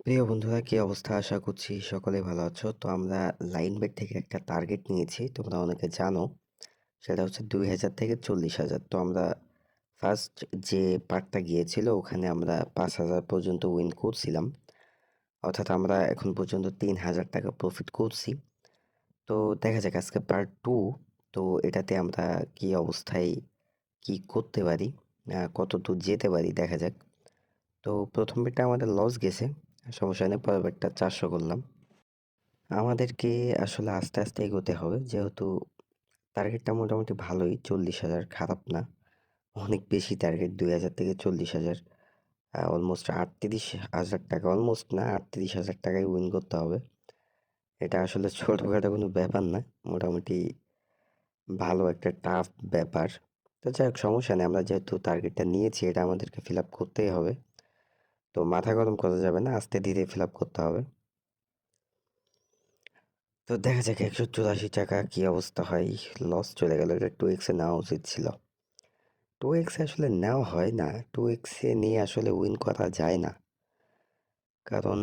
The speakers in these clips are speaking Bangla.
প্রিয় বন্ধুরা কি অবস্থা? আশা করছি সকলে ভালো আছো। তো আমরা লাইন বেট থেকে একটা টার্গেট নিয়েছি। তোমরা অনেকে জানো। সেটা হচ্ছে ২০০০ থেকে ৪০,০০০ তো আমরা ফার্স্ট যে পার্টটা গিয়েছিল ওখানে আমরা ৫,০০০ পর্যন্ত উইন করছিলাম। অর্থাৎ আমরা এখন পর্যন্ত ৩,০০০ টাকা প্রফিট করছি। তো দেখা যাক আজকে পার্ট টু তো এটাতে আমরা কি অবস্থায় কি করতে পারি, কত দূর যেতে পারি দেখা যাক। তো ১ম বেটটা আমাদের লস গেছে। সমস্যা নেই পরের বেটটা ৪০০ করলাম। আমাদেরকে আসলে আস্তে, আস্তে এগোতে হবে। যেহেতু টার্গেটটা মোটামুটি ভালোই ৪০,০০০ খারাপ না। অনেক বেশি টার্গেট ২০০০ থেকে চল্লিশ হাজার অলমোস্ট ৩৮,০০০ টাকা অলমোস্ট না ৩৮,০০০ টাকায় উইন করতে হবে। এটা আসলে ছোটোখাটো কোনো ব্যাপার না। মোটামুটি ভালো একটা টাফ ব্যাপার। তো যাই হোক সমস্যা নেই। আমরা যেহেতু টার্গেটটা নিয়েছি এটা আমাদেরকে ফিল আপ করতেই হবে। তো মাথা গরম করা যাবে না। আস্তে ধীরে ফিল আপ করতে হবে। তো দেখা যাক ৳১৮৪ কি অবস্থা হয়। লস চলে গেল। এটা 2x এ নেওয়া উচিত ছিল। 2x এ আসলে নেওয়া হয় না। 2x এ নিয়ে আসলে উইন করা যায় না। কারণ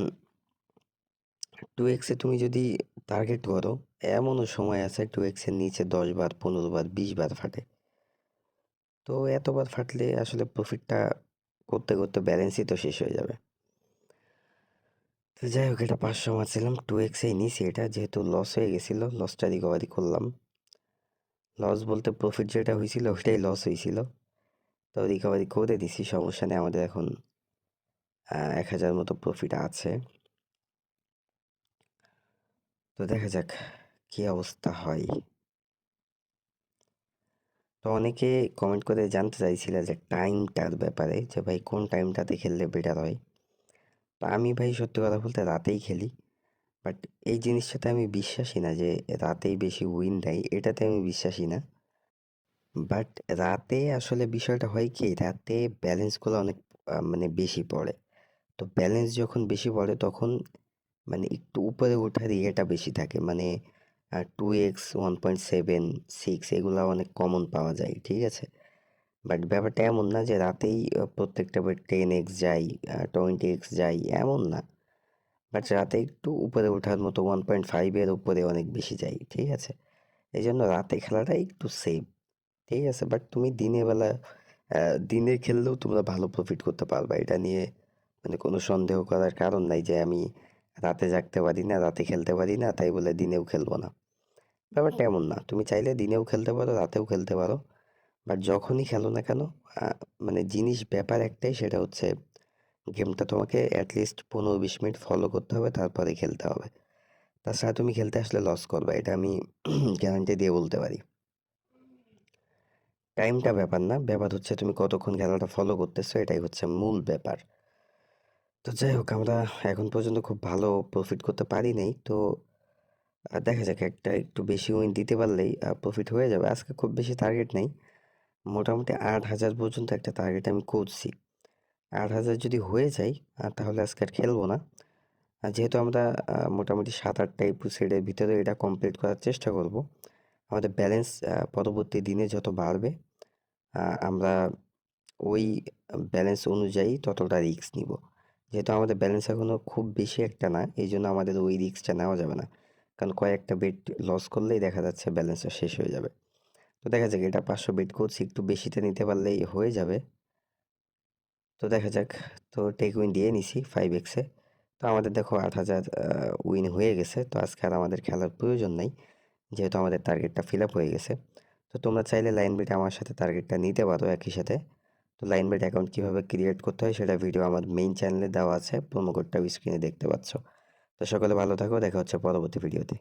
2x এ তুমি যদি টার্গেট করো, এমনও সময় আছে 2x এর নিচে ১০ বার, ১৫ বার, ২০ বার ফাটে। তো এতবার ফাটলে আসলে প্রফিটটা করতে, করতে ব্যালেন্সই তো শেষ হয়ে যাবে। তো যাই হোক এটা ৫০০ মারছিলাম 2x এই নিছি এটা যেহেতু লস হয়ে গেছিল লসটা রিকভারি করলাম। লস বলতে প্রফিট যেটা হইছিল ওইটাই লস হইছিল। তো রিকভারি করে দিছি সমস্যা নেই আমাদের এখন এক হাজার মতো প্রফিট আছে। তো দেখা যাক কী অবস্থা হয়। তো অনেকে কমেন্ট করে জানতে চাইছিলে যে টাইমটার ব্যাপারে, যে ভাই কোন টাইমটাতে খেললে বেটার হয়। তো আমি ভাই সত্যি কথা বলতে রাতেই খেলি। বাট এই জিনিসটাতে আমি বিশ্বাসী না যে রাতেই বেশি উইন দেয়, এটাতে আমি বিশ্বাসী না। বাট রাতে আসলে বিষয়টা হয় কি, রাতে ব্যালেন্সগুলো অনেক মানে বেশি পড়ে। তো ব্যালেন্স যখন বেশি পড়ে তখন মানে একটু উপরে ওঠার ইয়েটা বেশি থাকে। মানে আ 2x, 1.7, 6 এগুলা অনেক কমন পাওয়া যায়। ঠিক আছে? বাট ব্যাপারটা এমন না যে রাতেই প্রত্যেকটা টেন এক্স যায়, টোয়েন্টি এক্স যায় এমন না। বাট রাতে একটু উপরে ওঠার মতো ওয়ান পয়েন্ট ফাইভের উপরে অনেক বেশি যায়। ঠিক আছে? এই জন্য রাতে খেলাটা একটু সেফ। ঠিক আছে? বাট তুমি দিনের বেলা দিনে খেললেও তোমরা ভালো প্রফিট করতে পারবা। এটা নিয়ে মানে কোনো সন্দেহ করার কারণ নাই যে আমি রাতে জাগতে পারি না, রাতে খেলতে পারি না তাই বলে দিনেও খেলব না। ব্যাপারটা এমন না। তুমি চাইলে দিনেও খেলতে পারো, রাতেও খেলতে পারো। বাট যখনই খেলো না কেন মানে জিনিস ব্যাপার একটাই সেটা হচ্ছে গেমটা তোমাকে এট লিস্ট ১৫-২০ মিনিট ফলো করতে হবে তারপরে খেলতে হবে। তাছাড়া তুমি খেলতে আসলে লস করবে এটা আমি গ্যারান্টি দিয়ে বলতে পারি। টাইমটা ব্যাপার না। ব্যাপার হচ্ছে তুমি কতক্ষণ খেলাটা ফলো করতেছো এটাই হচ্ছে মূল ব্যাপার। তো যাই হোক আমরা এখন পর্যন্ত খুব ভালো প্রফিট করতে পারি নাই। তো দেখা যাক একটা একটু বেশি উইন দিতে পারলেই প্রফিট হয়ে যাবে। আজকে খুব বেশি টার্গেট নেই। মোটামুটি ৮,০০০ পর্যন্ত একটা টার্গেট আমি করছি। ৮,০০০ যদি হয়ে যায় তাহলে আজকে আর খেলব না। যেহেতু আমরা মোটামুটি ৭-৮ টা এপিসোডের ভিতরে এটা কমপ্লিট করার চেষ্টা করব। আমাদের ব্যালেন্স পরবর্তী দিনে যত বাড়বে আমরা ওই ব্যালেন্স অনুযায়ী ততটা রিস্ক নিব। যেহেতু আমাদের ব্যালেন্স এখনও খুব বেশি একটা না, এই জন্য আমাদের ওই রিস্কটা নেওয়া যাবে না। কারণ কয়েকটা বেড লস করলেই দেখা যাচ্ছে ব্যালেন্সটা শেষ হয়ে যাবে। তো দেখা যাক এটা পাঁচশো বেড করছি একটু বেশিতে নিতে পারলেই হয়ে যাবে। তো দেখা যাক তো টেক উইন দিয়ে নিছি ফাইভ এক্সে তো আমাদের দেখো আট হাজার উইন হয়ে গেছে। তো আজকে আর আমাদের খেলার প্রয়োজন নাই। যেহেতু আমাদের টার্গেটটা ফিল আপ হয়ে গেছে। তো তোমরা চাইলে লাইন বেটে আমার সাথে টার্গেটটা নিতে পারো একই সাথে। তো লাইন বেট অ্যাকাউন্ট কীভাবে ক্রিয়েট করতে হয় সেটা ভিডিও আমার মেইন চ্যানেলে দেওয়া আছে। প্রোমো কোডটাও স্ক্রিনে দেখতে পাচ্ছ। তো সকলে ভালো থাকো। দেখা হচ্ছে পরবর্তী ভিডিওতে।